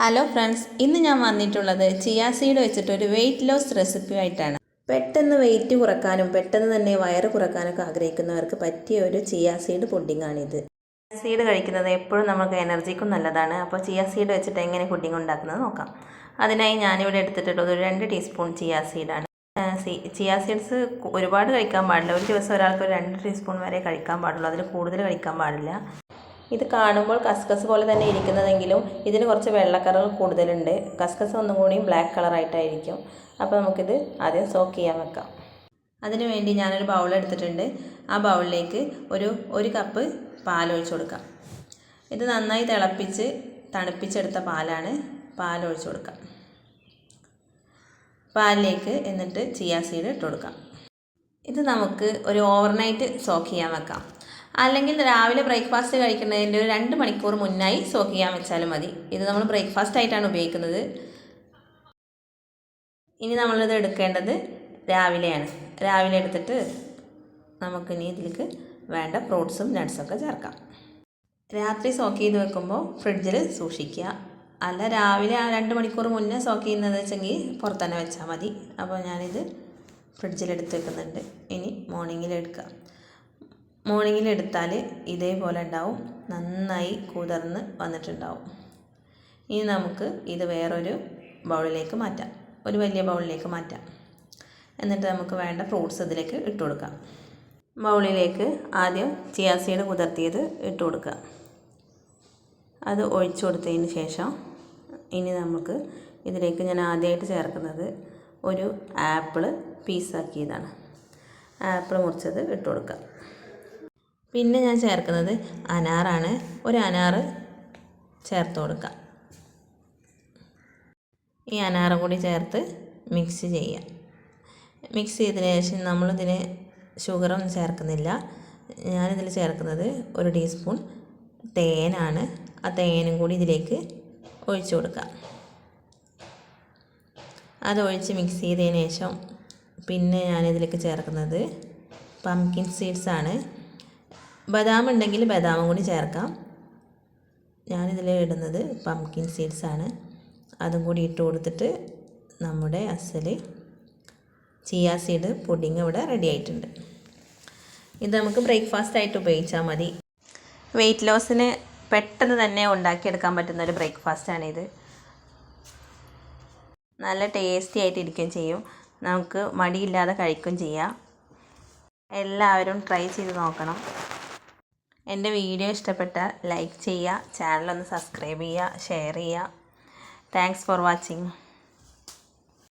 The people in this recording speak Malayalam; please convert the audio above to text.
ഹലോ ഫ്രണ്ട്സ് ഇന്ന് ഞാൻ വന്നിട്ടുള്ളത് ചിയാ സീഡ് വെച്ചിട്ട് ഒരു വെയിറ്റ് ലോസ് റെസിപ്പി ആയിട്ടാണ്. പെട്ടെന്ന് വെയിറ്റ് കുറക്കാനും പെട്ടെന്ന് തന്നെ വയറ് കുറക്കാനൊക്കെ ആഗ്രഹിക്കുന്നവർക്ക് പറ്റിയ ഒരു ചിയാ സീഡ് പുഡിംഗ് ആണിത്. സീഡ് കഴിക്കുന്നത് എപ്പോഴും നമുക്ക് എനർജിക്കും നല്ലതാണ്. അപ്പോൾ ചിയാ സീഡ് വെച്ചിട്ട് എങ്ങനെ പുഡിംഗ് ഉണ്ടാക്കുന്നത് നോക്കാം. അതിനായി ഞാനിവിടെ എടുത്തിട്ടുള്ളത് ഒരു രണ്ട് ടീസ്പൂൺ ചിയാ സീഡാണ് ചിയാ സീഡ്സ് ഒരുപാട് കഴിക്കാൻ പാടില്ല. ഒരു ദിവസം ഒരാൾക്ക് ഒരു രണ്ട് ടീസ്പൂൺ വരെ കഴിക്കാൻ പാടുള്ളൂ. അതിൽ കൂടുതൽ കഴിക്കാൻ പാടില്ല. ഇത് കാണുമ്പോൾ കസ്കസ് പോലെ തന്നെ ഇരിക്കുന്നതെങ്കിലും ഇതിന് കുറച്ച് വെള്ളക്കറുകൾ കൂടുതലുണ്ട്. കസ്കസ് ഒന്നും കൂടിയും ബ്ലാക്ക് കളറായിട്ടായിരിക്കും അപ്പോൾ നമുക്കിത് ആദ്യം സോക്ക് ചെയ്യാൻ വെക്കാം. അതിനുവേണ്ടി ഞാനൊരു ബൗൾ എടുത്തിട്ടുണ്ട്. ആ ബൗളിലേക്ക് ഒരു ഒരു കപ്പ് പാൽ ഒഴിച്ചു കൊടുക്കാം. ഇത് നന്നായി തിളപ്പിച്ച് തണുപ്പിച്ചെടുത്ത പാലാണ് പാൽ ഒഴിച്ചു കൊടുക്കാം. പാലിലേക്ക് എന്നിട്ട് ചിയാ സീഡ് ഇട്ട് കൊടുക്കാം. ഇത് നമുക്ക് ഒരു ഓവർനൈറ്റ് സോക്ക് ചെയ്യാൻ വെക്കാം. അല്ലെങ്കിൽ രാവിലെ ബ്രേക്ക്ഫാസ്റ്റ് കഴിക്കുന്നതിന്റെ ഒരു രണ്ട് മണിക്കൂർ മുന്നായി സോക്ക് ചെയ്യാൻ വെച്ചാലും മതി. ഇത് നമ്മൾ ബ്രേക്ക്ഫാസ്റ്റ് ആയിട്ടാണ് ഉപയോഗിക്കുന്നത്. ഇനി നമ്മളിത് എടുക്കേണ്ടത് രാവിലെയാണ്. രാവിലെ എടുത്തിട്ട് നമുക്കിനി ഇതിലേക്ക് വേണ്ട ഫ്രൂട്ട്സും ഒക്കെ ചേർക്കാം. രാത്രി സോക്ക് ചെയ്ത് വെക്കുമ്പോൾ ഫ്രിഡ്ജിൽ സൂക്ഷിക്കുക. അല്ല രാവിലെ രണ്ട് മണിക്കൂർ മുന്നേ സോക്ക് ചെയ്യുന്നത് വെച്ചെങ്കിൽ പുറത്ത് തന്നെ വെച്ചാൽ മതി. അപ്പോൾ ഞാനിത് ഫ്രിഡ്ജിൽ എടുത്ത് വെക്കുന്നുണ്ട്. ഇനി മോർണിംഗിൽ എടുക്കുക മോർണിംഗിൽ എടുത്താൽ ഇതേപോലെ ഉണ്ടാവും. നന്നായി കുതിർന്ന് വന്നിട്ടുണ്ടാവും. ഇനി നമുക്ക് ഇത് വേറൊരു ബൗളിലേക്ക് മാറ്റാം. ഒരു വലിയ ബൗളിലേക്ക് മാറ്റാം. എന്നിട്ട് നമുക്ക് വേണ്ട ഫ്രൂട്ട്സ് ഇതിലേക്ക് ഇട്ട് കൊടുക്കാം. ബൗളിലേക്ക് ആദ്യം ചിയാ സീഡ് കുതിർത്തിയത് ഇട്ട് കൊടുക്കുക. അത് ഒഴിച്ചു കൊടുത്തതിന് ശേഷം ഇനി നമുക്ക് ഇതിലേക്ക് ഞാൻ ആദ്യമായിട്ട് ചേർക്കുന്നത് ഒരു ആപ്പിൾ പീസാക്കിയതാണ്. ആപ്പിൾ മുറിച്ചത് ഇട്ട് കൊടുക്കുക. പിന്നെ ഞാൻ ചേർക്കുന്നത് അനാറാണ്. ഒരു അനാറ് ചേർത്ത് കൊടുക്കാം. ഈ അനാറും കൂടി ചേർത്ത് മിക്സ് ചെയ്യാം. മിക്സ് ചെയ്തതിന് ശേഷം നമ്മളിതിന് ഷുഗറൊന്നും ചേർക്കുന്നില്ല. ഞാനിതിൽ ചേർക്കുന്നത് ഒരു ടീസ്പൂൺ തേനാണ്. ആ തേനും കൂടി ഇതിലേക്ക് ഒഴിച്ചു കൊടുക്കാം. അത് ഒഴിച്ച് മിക്സ് ചെയ്തതിന് ശേഷം പിന്നെ ഞാനിതിലേക്ക് ചേർക്കുന്നത് പംകിൻ സീഡ്സ് ആണ് ബദാം ഉണ്ടെങ്കിൽ ബദാമും കൂടി ചേർക്കാം. ഞാനിതിൽ ഇടുന്നത് പംകിൻ സീഡ്സ് ആണ്. അതും കൂടി ഇട്ട് കൊടുത്തിട്ട് നമ്മുടെ അസൽ ചിയാ സീഡ് പുഡിങ് ഇവിടെ റെഡി ആയിട്ടുണ്ട്. ഇത് നമുക്ക് ബ്രേക്ക്ഫാസ്റ്റ് ആയിട്ട് ഉപയോഗിച്ചാൽ മതി. വെയിറ്റ് ലോസിന് പെട്ടെന്ന് തന്നെ ഉണ്ടാക്കിയെടുക്കാൻ പറ്റുന്ന ഒരു ബ്രേക്ക്ഫാസ്റ്റാണിത് നല്ല ടേസ്റ്റി ആയിട്ട് ഇരിക്കുകയും ചെയ്യും. നമുക്ക് മടിയില്ലാതെ കഴിക്കുകയും ചെയ്യാം. എല്ലാവരും ട്രൈ ചെയ്ത് നോക്കണം. എന്റെ വീഡിയോ ഇഷ്ടപ്പെട്ടാൽ ലൈക്ക് ചെയ്യുക ചാനലൊന്ന് സബ്സ്ക്രൈബ് ചെയ്യുക ഷെയർ ചെയ്യുക. Thanks for watching